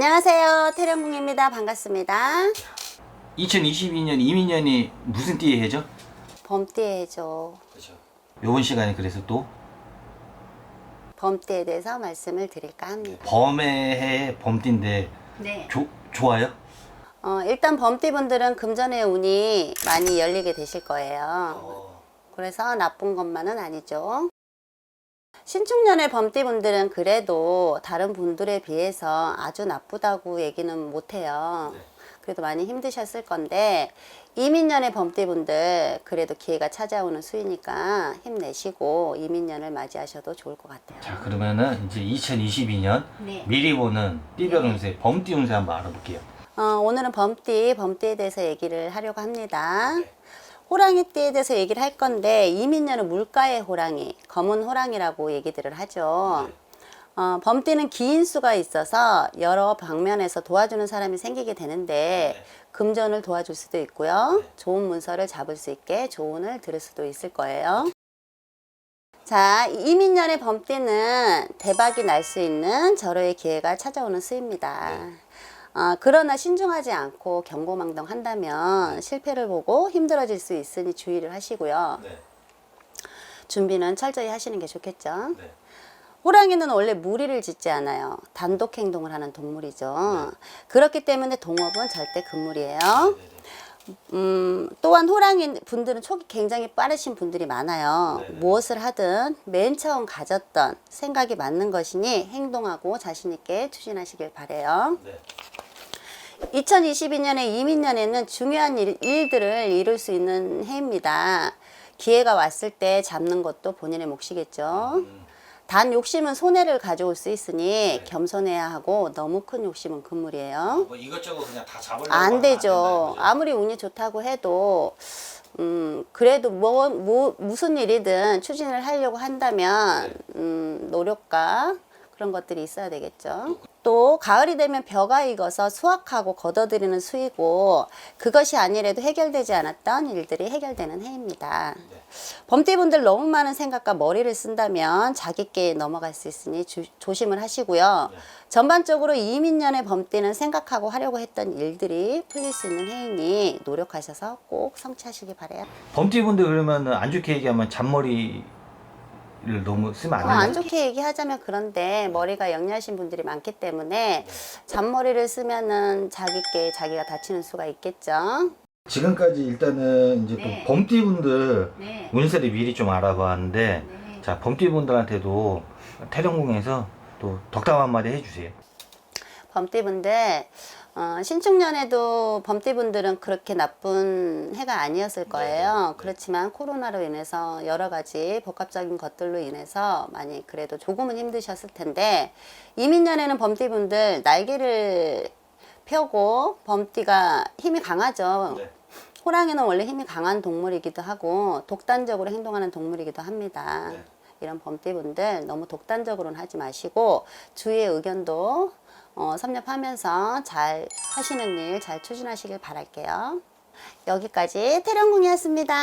안녕하세요. 태령궁입니다. 반갑습니다. 2022년 이민년이 무슨 띠의 해죠? 범띠의 해죠. 그렇죠. 요번 시간에 그래서 또 범띠에 대해서 말씀을 드릴까 합니다. 범의 해 범띠인데 네. 조, 좋아요? 어, 일단 범띠 분들은 금전의 운이 많이 열리게 되실 거예요. 그래서 나쁜 것만은 아니죠. 신축년의 범띠분들은 그래도 다른 분들에 비해서 아주 나쁘다고 얘기는 못해요. 네. 그래도 많이 힘드셨을 건데 이민년의 범띠분들 그래도 기회가 찾아오는 수이니까 힘내시고 이민년을 맞이하셔도 좋을 것 같아요. 자 그러면은 이제 2022년 네. 미리 보는 띠별 운세 범띠 운세 한번 알아볼게요. 어, 오늘은 범띠, 범띠에 대해서 얘기를 하려고 합니다. 네. 호랑이띠에 대해서 얘기를 할 건데 이민년은 물가의 호랑이, 검은 호랑이라고 얘기들을 하죠. 네. 어, 범띠는 기인수가 있어서 여러 방면에서 도와주는 사람이 생기게 되는데 네. 금전을 도와줄 수도 있고요. 네. 좋은 문서를 잡을 수 있게 조언을 들을 수도 있을 거예요. 자, 이민년의 범띠는 대박이 날 수 있는 절호의 기회가 찾아오는 수입니다. 네. 어, 그러나 신중하지 않고 경고망동 한다면 실패를 보고 힘들어질 수 있으니 주의를 하시고요. 네. 준비는 철저히 하시는 게 좋겠죠. 네. 호랑이는 원래 무리를 짓지 않아요. 단독 행동을 하는 동물이죠. 그렇기 때문에 동업은 절대 금물이에요. 음, 또한 호랑이 분들은 촉이 굉장히 빠르신 분들이 많아요. 네네. 무엇을 하든 맨 처음 가졌던 생각이 맞는 것이니 행동하고 자신 있게 추진하시길 바래요. 네. 2022년에 이민년에는 중요한 일, 일들을 이룰 수 있는 해입니다. 기회가 왔을 때 잡는 것도 본인의 몫이겠죠. 음, 단 욕심은 손해를 가져올 수 있으니 겸손해야 하고 너무 큰 욕심은 금물이에요. 뭐 이것저것 그냥 다 잡으려고 안 하면 되죠. 된다는 거죠? 아무리 운이 좋다고 해도 음 그래도 뭐, 뭐 무슨 일이든 추진을 하려고 한다면 음 노력과 그런 것들이 있어야 되겠죠. 또 가을이 되면 벼가 익어서 수확하고 걷어들이는 수이고 그것이 아니래도 해결되지 않았던 일들이 해결되는 해입니다. 범띠분들 너무 많은 생각과 머리를 쓴다면 자기께 넘어갈 수 있으니 주- 조심을 하시고요. 전반적으로 이민년의 범띠는 생각하고 하려고 했던 일들이 풀릴 수 있는 해이니 노력하셔서 꼭 성취하시기 바래요. 범띠분들 그러면 안 좋게 얘기하면 잔머리 를 너무 쓰면 어, 안안 돼요? 좋게 얘기하자면 그런데 머리가 영리하신 분들이 많기 때문에 잔머리를 쓰면은 자기께 자기가 다치는 수가 있겠죠. 지금까지 일단은 이제 네. 또 범띠분들 네. 운세를 미리 좀 알아봤는데 자 범띠분들한테도 태령궁에서 또 덕담 한마디 해주세요. 범띠분들 어, 신축년에도 범띠분들은 그렇게 나쁜 해가 아니었을 거예요. 그렇지만 코로나로 인해서 여러 가지 복합적인 것들로 인해서 많이 그래도 조금은 힘드셨을 텐데 이민년에는 범띠분들 날개를 펴고 범띠가 힘이 강하죠. 네. 호랑이는 원래 힘이 강한 동물이기도 하고 독단적으로 행동하는 동물이기도 합니다. 네. 이런 범띠분들 너무 독단적으로는 하지 마시고 주위의 의견도 어, 섭렵하면서 잘 하시는 일 잘 추진하시길 바랄게요. 여기까지 태령궁이었습니다.